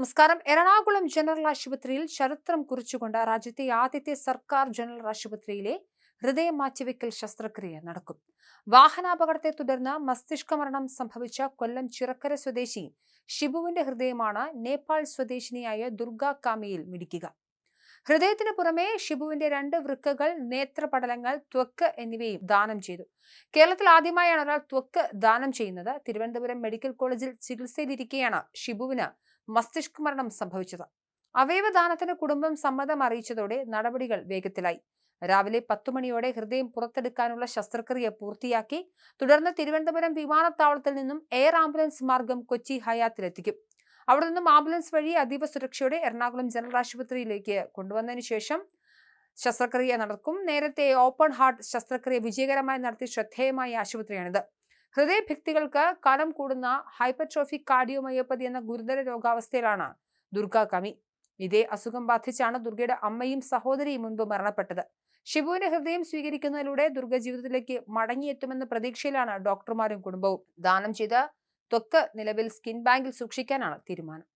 നമസ്കാരം. എറണാകുളം ജനറൽ ആശുപത്രിയിൽ ചരിത്രം കുറിച്ചുകൊണ്ട് രാജ്യത്തെ ആദ്യത്തെ സർക്കാർ ജനറൽ ആശുപത്രിയിലെ ഹൃദയ മാറ്റിവെക്കൽ ശസ്ത്രക്രിയ നടക്കും. വാഹനാപകടത്തെ തുടർന്ന് മസ്തിഷ്ക മരണം സംഭവിച്ച കൊല്ലം ചിറക്കര സ്വദേശി ഷിബുവിന്റെ ഹൃദയമാണ് നേപ്പാൾ സ്വദേശിനിയായ ദുർഗ കാമിയിൽ മിടിക്കുക. ഹൃദയത്തിന് പുറമെ ഷിബുവിന്റെ രണ്ട് വൃക്കകൾ നേത്രപടലങ്ങൾ ത്വക്ക് എന്നിവയും ദാനം ചെയ്തു. കേരളത്തിൽ ആദ്യമായാണ് ഒരാൾ ത്വക്ക് ദാനം ചെയ്യുന്നത്. തിരുവനന്തപുരം മെഡിക്കൽ കോളേജിൽ ചികിത്സയിലിരിക്കെയാണ് ഷിബുവിന് മസ്തിഷ്ക മരണം സംഭവിച്ചത് അവയവദാനത്തിന് കുടുംബം സമ്മതം അറിയിച്ചതോടെ നടപടികൾ വേഗത്തിലായി. രാവിലെ പത്തു മണിയോടെ ഹൃദയം പുറത്തെടുക്കാനുള്ള ശസ്ത്രക്രിയ പൂർത്തിയാക്കി. തുടർന്ന് തിരുവനന്തപുരം വിമാനത്താവളത്തിൽ നിന്നും എയർ ആംബുലൻസ് മാർഗം കൊച്ചി ഹയാത്തിലെത്തിക്കും. അവിടെ നിന്നും ആംബുലൻസ് വഴി അതീവ സുരക്ഷയോടെ എറണാകുളം ജനറൽ ആശുപത്രിയിലേക്ക് കൊണ്ടുവന്നതിന് ശേഷം ശസ്ത്രക്രിയ നടക്കും. നേരത്തെ ഓപ്പൺ ഹാർട്ട് ശസ്ത്രക്രിയ വിജയകരമായി നടത്തിയ ശ്രദ്ധേയമായ ആശുപത്രിയാണിത്. ഹൃദയഭിക്തികൾക്ക് കനം കൂടുന്ന ഹൈപ്പർട്രോഫിക് കാർഡിയോമയോപ്പതി എന്ന ഗുരുതര രോഗാവസ്ഥയിലാണ് ദുർഗ കമി ഇതേ അസുഖം ബാധിച്ചാണ് ദുർഗയുടെ അമ്മയും സഹോദരിയും മുൻപ് മരണപ്പെട്ടത്. ഷിബുവിന്റെ ഹൃദയം സ്വീകരിക്കുന്നതിലൂടെ ദുർഗ ജീവിതത്തിലേക്ക് മടങ്ങിയെത്തുമെന്ന പ്രതീക്ഷയിലാണ് ഡോക്ടർമാരും കുടുംബവും. ദാനം ചെയ്ത ത്വക്ക് നിലവിൽ സ്കിൻ ബാങ്കിൽ സൂക്ഷിക്കാനാണ് തീരുമാനം.